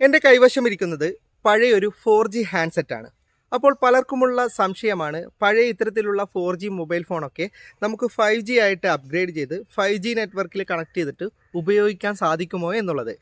എന്റെ കൈവശം ഇരിക്കുന്നത് പഴയൊരു ഫോർ ജി ഹാൻഡ്സെറ്റാണ് അപ്പോൾ പലർക്കുമുള്ള സംശയമാണ് പഴയ ഇത്തരത്തിലുള്ള ഫോർ ജി മൊബൈൽ ഫോണൊക്കെ നമുക്ക് ഫൈവ് ജി ആയിട്ട് അപ്ഗ്രേഡ് ചെയ്ത് ഫൈവ് ജി നെറ്റ്വർക്കിൽ കണക്ട് ചെയ്തിട്ട് ഉപയോഗിക്കാൻ സാധിക്കുമോ എന്നുള്ളത്.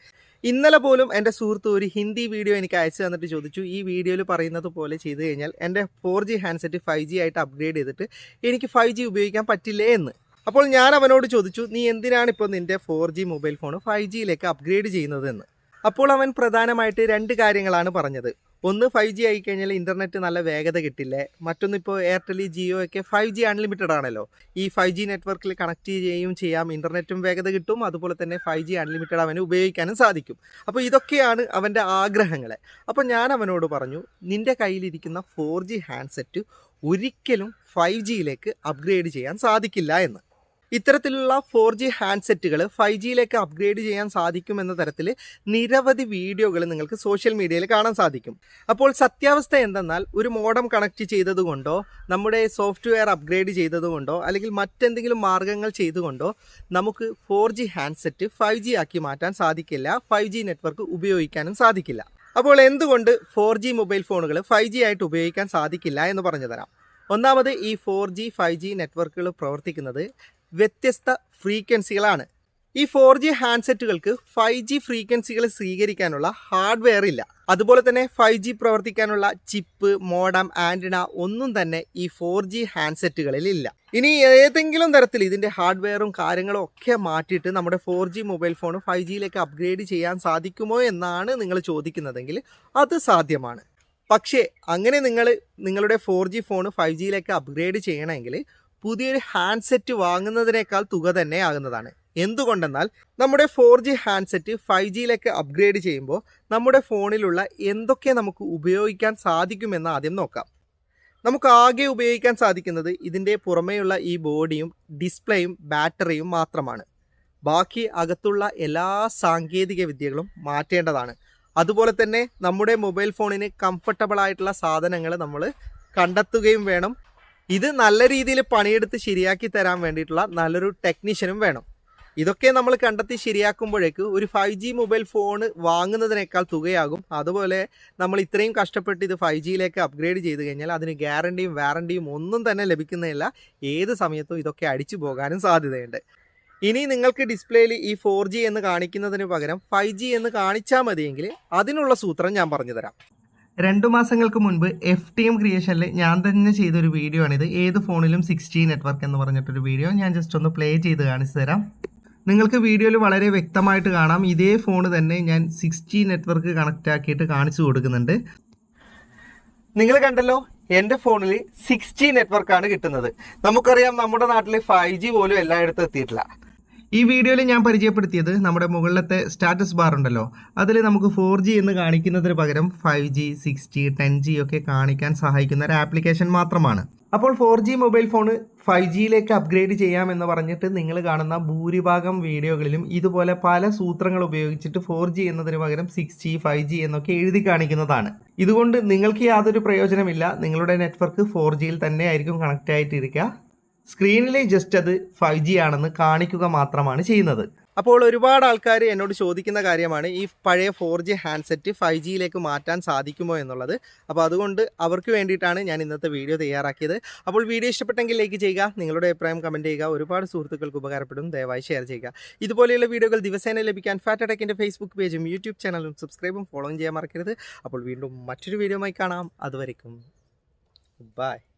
ഇന്നലെ പോലും എന്റെ സുഹൃത്ത് ഒരു ഹിന്ദി വീഡിയോ എനിക്ക് അയച്ചു തന്നിട്ട് ചോദിച്ചു. ഈ വീഡിയോയിൽ പറയുന്നത് പോലെ ചെയ്തു കഴിഞ്ഞാൽ എന്റെ four G handset five G ആയിട്ട് അപ്ഗ്രേഡ് ചെയ്തിട്ട് എനിക്ക് ഫൈവ് ജി ഉപയോഗിക്കാൻ പറ്റില്ലേ എന്ന്. അപ്പോൾ ഞാൻ അവനോട് ചോദിച്ചു നീ എന്തിനാണ് ഇപ്പോൾ നിന്റെ four G mobile phone five ജിയിലേക്ക് അപ്ഗ്രേഡ് ചെയ്യുന്നതെന്ന് അപ്പോൾ അവൻ പ്രധാനമായിട്ട് രണ്ട് കാര്യങ്ങളാണ് പറഞ്ഞത്. ഒന്ന് ഫൈവ് ജി ആയി കഴിഞ്ഞാൽ ഇന്റർനെറ്റ് നല്ല വേഗത കിട്ടില്ലേ? മറ്റൊന്ന് ഇപ്പോൾ എയർടെൽ ജിയോ ഒക്കെ ഫൈവ് ജി അൺലിമിറ്റഡ് ആണല്ലോ. ഈ ഫൈവ് ജി നെറ്റ്വർക്കിൽ കണക്ട് ചെയ്യുകയും ചെയ്യാം. ഇന്റർനെറ്റും വേഗത കിട്ടും. അതുപോലെ തന്നെ ഫൈവ് ജി അൺലിമിറ്റഡ് അവന് ഉപയോഗിക്കാനും സാധിക്കും. അപ്പോൾ ഇതൊക്കെയാണ് അവന്റെ ആഗ്രഹങ്ങൾ. അപ്പോൾ ഞാൻ അവനോട് പറഞ്ഞു നിന്റെ കയ്യിലിരിക്കുന്ന ഫോർ ജി ഹാൻഡ്സെറ്റ് ഒരിക്കലും ഫൈവ് ജിയിലേക്ക് അപ്ഗ്രേഡ് ചെയ്യാൻ സാധിക്കില്ല എന്ന്. ഇത്തരത്തിലുള്ള ഫോർ ജി ഹാൻഡ്സെറ്റുകൾ ഫൈവ് ജിയിലേക്ക് അപ്ഗ്രേഡ് ചെയ്യാൻ സാധിക്കും എന്ന തരത്തിൽ നിരവധി വീഡിയോകൾ നിങ്ങൾക്ക് സോഷ്യൽ മീഡിയയിൽ കാണാൻ സാധിക്കും. അപ്പോൾ സത്യാവസ്ഥ എന്തെന്നാൽ ഒരു മോഡം കണക്ട് ചെയ്തതുകൊണ്ടോ നമ്മുടെ സോഫ്റ്റ്വെയർ അപ്ഗ്രേഡ് ചെയ്തതുകൊണ്ടോ അല്ലെങ്കിൽ മറ്റെന്തെങ്കിലും മാർഗങ്ങൾ ചെയ്തുകൊണ്ടോ നമുക്ക് four G handset five G ആക്കി മാറ്റാൻ സാധിക്കില്ല ഫൈവ് ജി നെറ്റ്വർക്ക് ഉപയോഗിക്കാനും സാധിക്കില്ല. അപ്പോൾ എന്തുകൊണ്ട് ഫോർ ജി മൊബൈൽ ഫോണുകൾ ഫൈവ് ജി ആയിട്ട് ഉപയോഗിക്കാൻ സാധിക്കില്ല എന്ന് പറഞ്ഞു തരാം. ഒന്നാമത് ഈ ഫോർ ജി ഫൈവ് ജി നെറ്റ്വർക്കുകൾ പ്രവർത്തിക്കുന്നത് വ്യത്യസ്ത ഫ്രീക്വൻസികളാണ്. ഈ ഫോർ ജി ഹാൻഡ്സെറ്റുകൾക്ക് ഫൈവ് ജി ഫ്രീക്വൻസികൾ സ്വീകരിക്കാനുള്ള ഹാർഡ്വെയർ ഇല്ല. അതുപോലെ തന്നെ ഫൈവ് ജി പ്രവർത്തിക്കാനുള്ള ചിപ്പ് മോഡം ആന്റിന ഒന്നും തന്നെ ഈ ഫോർ ജി ഹാൻഡ്സെറ്റുകളിൽ ഇല്ല. ഇനി ഏതെങ്കിലും തരത്തിൽ ഇതിന്റെ ഹാർഡ്വെയറും കാര്യങ്ങളും ഒക്കെ മാറ്റിയിട്ട് നമ്മുടെ four G mobile phone five ജിയിലേക്ക് അപ്ഗ്രേഡ് ചെയ്യാൻ സാധിക്കുമോ എന്നാണ് നിങ്ങൾ ചോദിക്കുന്നതെങ്കിൽ അത് സാധ്യമാണ്. പക്ഷേ അങ്ങനെ നിങ്ങൾ നിങ്ങളുടെ ഫോർ ജി ഫോൺ ഫൈവ് ജിയിലേക്ക് അപ്ഗ്രേഡ് ചെയ്യണമെങ്കിൽ പുതിയൊരു ഹാൻഡ്സെറ്റ് വാങ്ങുന്നതിനേക്കാൾ തുക തന്നെ ആകുന്നതാണ്. എന്തുകൊണ്ടെന്നാൽ നമ്മുടെ ഫോർ ജി ഹാൻഡ്സെറ്റ് ഫൈവ് ജിയിലേക്ക് അപ്ഗ്രേഡ് ചെയ്യുമ്പോൾ നമ്മുടെ ഫോണിലുള്ള എന്തൊക്കെ നമുക്ക് ഉപയോഗിക്കാൻ സാധിക്കുമെന്ന് ആദ്യം നോക്കാം. നമുക്ക് ആകെ ഉപയോഗിക്കാൻ സാധിക്കുന്നത് ഇതിന്റെ പുറമേയുള്ള ഈ ബോഡിയും ഡിസ്പ്ലേയും ബാറ്ററിയും മാത്രമാണ്. ബാക്കി അകത്തുള്ള എല്ലാ സാങ്കേതിക വിദ്യകളും മാറ്റേണ്ടതാണ്. അതുപോലെ തന്നെ നമ്മുടെ മൊബൈൽ ഫോണിന് കംഫർട്ടബിൾ ആയിട്ടുള്ള സാധനങ്ങൾ നമ്മൾ കണ്ടെത്തുകയും വേണം. ഇത് നല്ല രീതിയിൽ പണിയെടുത്ത് ശരിയാക്കി തരാൻ വേണ്ടിയിട്ടുള്ള നല്ലൊരു ടെക്നീഷ്യനും വേണം. ഇതൊക്കെ നമ്മൾ കണ്ടെത്തി ശരിയാക്കുമ്പോഴേക്ക് ഒരു ഫൈവ് ജി മൊബൈൽ ഫോൺ വാങ്ങുന്നതിനേക്കാൾ തുകയാകും. അതുപോലെ നമ്മൾ ഇത്രയും കഷ്ടപ്പെട്ട് ഇത് ഫൈവ് ജിയിലേക്ക് അപ്ഗ്രേഡ് ചെയ്ത് കഴിഞ്ഞാൽ അതിന് ഗ്യാരണ്ടിയും വാറണ്ടിയും ഒന്നും തന്നെ ലഭിക്കുന്നില്ല ഏത് സമയത്തും ഇതൊക്കെ അടിച്ചു പോകാനും സാധ്യതയുണ്ട്. ഇനി നിങ്ങൾക്ക് ഡിസ്പ്ലേയിൽ ഈ ഫോർ ജി എന്ന് കാണിക്കുന്നതിന് പകരം ഫൈവ് ജി എന്ന് കാണിച്ചാൽ മതിയെങ്കിൽ അതിനുള്ള സൂത്രം ഞാൻ പറഞ്ഞു തരാം. രണ്ടു മാസങ്ങൾക്ക് മുൻപ് എഫ് ടി എം ക്രിയേഷനിൽ ഞാൻ തന്നെ ചെയ്തൊരു വീഡിയോ ആണിത്. ഏത് ഫോണിലും സിക്സ് ജി നെറ്റ്വർക്ക് എന്ന് പറഞ്ഞിട്ടൊരു വീഡിയോ ഞാൻ ജസ്റ്റ് ഒന്ന് പ്ലേ ചെയ്ത് കാണിച്ചു തരാം. നിങ്ങൾക്ക് വീഡിയോയിൽ വളരെ വ്യക്തമായിട്ട് കാണാം. ഇതേ ഫോൺ തന്നെ ഞാൻ സിക്സ് ജി നെറ്റ്വർക്ക് കണക്റ്റ് ആക്കിയിട്ട് കാണിച്ചു കൊടുക്കുന്നുണ്ട്. നിങ്ങൾ കണ്ടല്ലോ എന്റെ ഫോണിൽ സിക്സ് ജി നെറ്റ്വർക്കാണ് കിട്ടുന്നത്. നമുക്കറിയാം നമ്മുടെ നാട്ടിൽ ഫൈവ് ജി പോലും എല്ലായിടത്തും എത്തിയിട്ടില്ല. ഈ വീഡിയോയിൽ ഞാൻ പരിചയപ്പെടുത്തിയത് നമ്മുടെ മുകളിലത്തെ സ്റ്റാറ്റസ് ബാർ ഉണ്ടല്ലോ. അതിൽ നമുക്ക് ഫോർ ജി എന്ന് കാണിക്കുന്നതിന് പകരം five G six G ten G ഒക്കെ കാണിക്കാൻ സഹായിക്കുന്ന ഒരു ആപ്ലിക്കേഷൻ മാത്രമാണ്. അപ്പോൾ four G mobile phone five ജിയിലേക്ക് അപ്ഗ്രേഡ് ചെയ്യാമെന്ന് പറഞ്ഞിട്ട് നിങ്ങൾ കാണുന്ന ഭൂരിഭാഗം വീഡിയോകളിലും ഇതുപോലെ പല സൂത്രങ്ങൾ ഉപയോഗിച്ചിട്ട് ഫോർ ജി എന്നതിന് പകരം സിക്സ് ജി ഫൈവ് ജി എന്നൊക്കെ എഴുതി കാണിക്കുന്നതാണ്. ഇതുകൊണ്ട് നിങ്ങൾക്ക് യാതൊരു പ്രയോജനമില്ല. നിങ്ങളുടെ നെറ്റ്വർക്ക് ഫോർ ജിയിൽ തന്നെ ആയിരിക്കും കണക്റ്റ് ആയിട്ടിരിക്കുക. സ്ക്രീനിൽ ജസ്റ്റ് അത് ഫൈവ് ജി ആണെന്ന് കാണിക്കുക മാത്രമാണ് ചെയ്യുന്നത്. അപ്പോൾ ഒരുപാട് ആൾക്കാർ എന്നോട് ചോദിക്കുന്ന കാര്യമാണ് ഈ പഴയ ഫോർ ജി ഹാൻഡ്സെറ്റ് ഫൈവ് ജിയിലേക്ക് മാറ്റാൻ സാധിക്കുമോ എന്നുള്ളത്. അപ്പോൾ അതുകൊണ്ട് അവർക്ക് വേണ്ടിയിട്ടാണ് ഞാൻ ഇന്നത്തെ വീഡിയോ തയ്യാറാക്കിയത്. അപ്പോൾ വീഡിയോ ഇഷ്ടപ്പെട്ടെങ്കിൽ ലൈക്ക് ചെയ്യുക നിങ്ങളുടെ അഭിപ്രായം കമന്റ് ചെയ്യുക ഒരുപാട് സുഹൃത്തുക്കൾക്ക് ഉപകാരപ്പെടും ദയവായി ഷെയർ ചെയ്യുക. ഇതുപോലെയുള്ള വീഡിയോകൾ ദിവസേന ലഭിക്കാൻ ഫാറ്റ് അടക്കിന്റെ ഫേസ്ബുക്ക് പേജും യൂട്യൂബ് ചാനലും സബ്സ്ക്രൈബും ഫോളോ ചെയ്യാൻ മറക്കരുത്. അപ്പോൾ വീണ്ടും മറ്റൊരു വീഡിയോ കാണാം. അതുവരെയും ബൈ